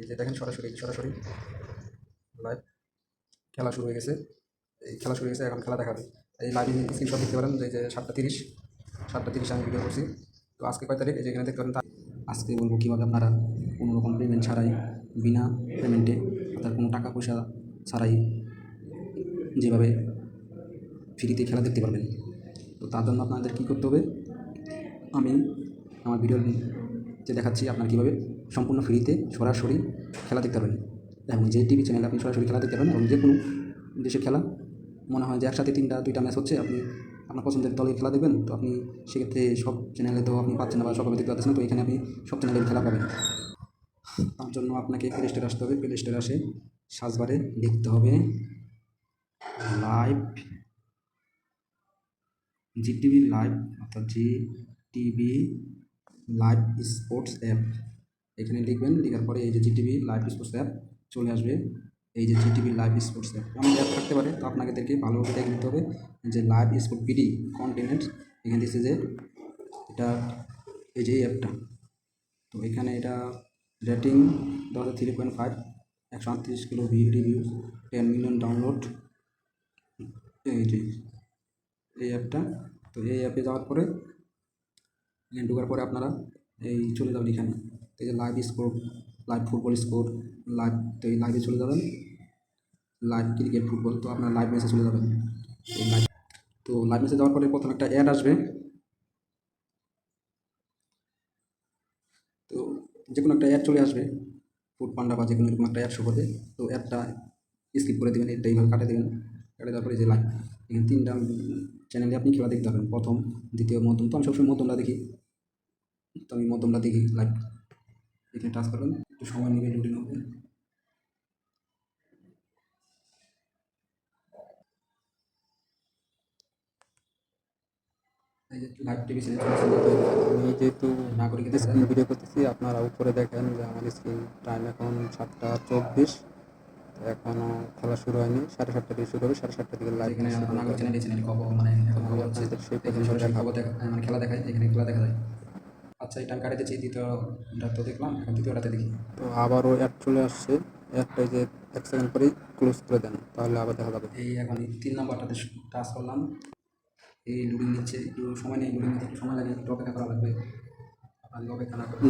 এই যে দেখেন সরাসরি সরাসরি লাইভ খেলা শুরু হয়ে গেছে। এই খেলা শুরু হয়ে গেছে, এখন খেলা দেখাবে। এই লাইভ স্ক্রিনশট দেখতে পারেন যে সাতটা তিরিশ সাতটা তিরিশ আমি ভিডিও করছি। তো আজকে কয় তারিখ? এই যে এখানে দেখতে পারেন আজকে বলব কীভাবে আপনারা কোনো রকম পেমেন্ট ছাড়াই, বিনা পেমেন্টে অর্থাৎ কোনো টাকা পয়সা ছাড়াই যেভাবে ফ্রিতে খেলা দেখতে পারবেন। তো তার জন্য আপনাদের কী করতে হবে? আমি আমার ভিডিওতে দেখাচ্ছি আপনার কীভাবে সম্পূর্ণ ফ্রিতে সরাসরি খেলা দেখতে পারবেন। এবং যে টিভি চ্যানেলে আপনি সরাসরি খেলা দেখতে পারবেন এবং যে কোনো দেশের খেলা, মনে হয় যে একসাথে তিনটা, দুইটা ম্যাচ হচ্ছে, আপনি আপনার পছন্দের দলের খেলা দেখবেন, তো আপনি সেক্ষেত্রে সব চ্যানেলে তো আপনি পাচ্ছেন না বা সবাই দেখতে পাচ্ছেন তো এখানে আপনি সব চ্যানেলের খেলা পাবেন। তার জন্য আপনাকে প্লে স্টোরে আসতে হবে। প্লে স্টোরে আসে সাজবারে লিখতে হবে লাইভ জিটিভি লাইভ, অর্থাৎ G TV live sports app এখানে লিখবেন, লেখার পরে এই যে জিটিভি লাইভ স্পোর্টস অ্যাপ চলে আসবে। এই যে G TV live sports app অনেক অ্যাপ থাকতে পারে, তো দেখে ভালোভাবে দেখে নিতে হবে যে লাইভ স্পোর্ট পিডি কন্টিনেন্ট এখানে দিচ্ছে যে এটা, এই যে অ্যাপটা তো এখানে এটা রেটিং দশ থ্রি পয়েন্ট ফাইভ একশো আটত্রিশ kilo review ten million download এই যে, এই অ্যাপটা তো এই অ্যাপে যাওয়ার পরে এখানে ঢোকার পরে আপনারা এই চলে যাবেন এখানে। এই যে live score live football score live তো এই লাইভে চলে যাবেন। লাইভ ক্রিকেট ফুটবল তো আপনারা লাইভ ম্যাচে চলে যাবেন। এই লাইভ তো লাইভ ম্যাচে যাওয়ার পরে প্রথম একটা অ্যাড আসবে। তো যে কোনো একটা অ্যাড চলে আসবে। ফুড পান্ডা বা যে কোনো এরকম একটা অ্যাড শো করবে। তো অ্যাডটা স্কিপ করে দেবেন, এটা এইভাবে কাটে দেবেন। কাটে দেওয়ার পরে যে লাইভ এখানে তিনটা চ্যানেলে আপনি খেলা দেখতে পাবেন। প্রথম, দ্বিতীয়, মধ্যম। তো আমি সবসময় মধ্যমটা দেখি। তো আমি মধ্যমটা দেখি লাইভ এখানে টাচ করবেন একটু সময় নেবে লোডিং হবে। যেহেতু নাগরিকদের করতেছি, আপনারা উপরে দেখেন যে আমার স্ক্রিন টাইম এখন সাতটা চব্বিশ, তো এখনও খেলা শুরু হয়নি, সাড়ে সাতটা থেকে শুরু হবে, সাড়ে সাতটা থেকে লাইভ এখানে খবর মানে এখন এখানে দেখা মানে খেলা দেখায়, এখানে খেলা দেখা যায়। আচ্ছা এটা আমি কাটাতেছি দ্বিতীয়টা তো দেখলাম এখন তৃতীয়টাতে দেখি। তো আবারও অ্যাড চলে আসছে অ্যাডটা যে এক সেকেন্ড পরেই ক্লোজ করে দেন তাহলে আবার দেখা যাবে। এই এখন এই তিন নাম্বারটাতে টাচ করলাম। এই লুডিং নিচ্ছে একটু সময় নেই লুডিং নিতে একটু সময় লাগে একটু অপেক্ষা করা লাগবে।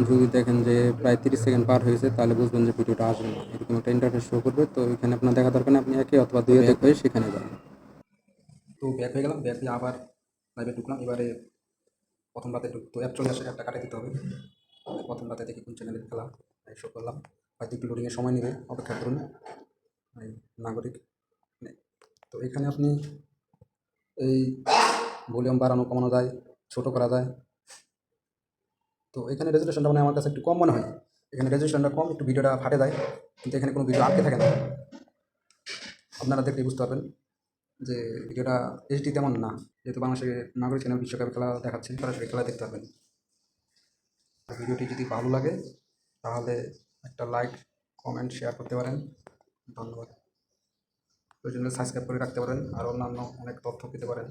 যদি দেখেন যে প্রায় তিরিশ সেকেন্ড পার হয়েছে তাহলে বুঝবেন যে ভিডিওটা আসবে না। এরকম একটা ইন্টারফেস শো করবে তো এখানে আপনার দেখা দরকার আপনি একে অথবা দুয়ে দেখে সেখানে যান তো ব্যাক হয়ে গেলাম ব্যাক হয়ে আবার লাইভে ঢুকলাম এবারে প্রথম রাতে তো চলে আসে একটা কাটে দিতে হবে। প্রথম রাতে দেখি কোন চ্যানেলের খেলা শো করলাম। হয়তো একটু লোডিংয়ের সময় নেবে অপেক্ষা করুন। নাগরিক। মানে, তো এখানে আপনি এই ভলিউম বাড়ানো কমানো যায় ছোটো করা যায়। তো এখানে রেজুলেশনটা মানে আমার কাছে একটু কম মনে হয়। এখানে রেজুলেশনটা কম একটু ভিডিওটা ফাটে যায়। কিন্তু এখানে কোনো ভিডিও আটকে থাকে না। আপনারা দেখলে বুঝতে পারবেন। যে ভিডিওটা এইচডি তেমন না, যেহেতু বাংলাদেশের নাগরিক চ্যানেল বিশ্বকাপের খেলা দেখাচ্ছে সরাসরি খেলা দেখতে পারবেন। আর ভিডিওটি যদি ভালো লাগে, তাহলে একটা লাইক কমেন্ট শেয়ার করতে পারেন। ধন্যবাদ। প্রয়োজনে সাবস্ক্রাইব করে রাখতে পারেন, আর অন্যান্য অনেক তথ্য পেতে পারেন।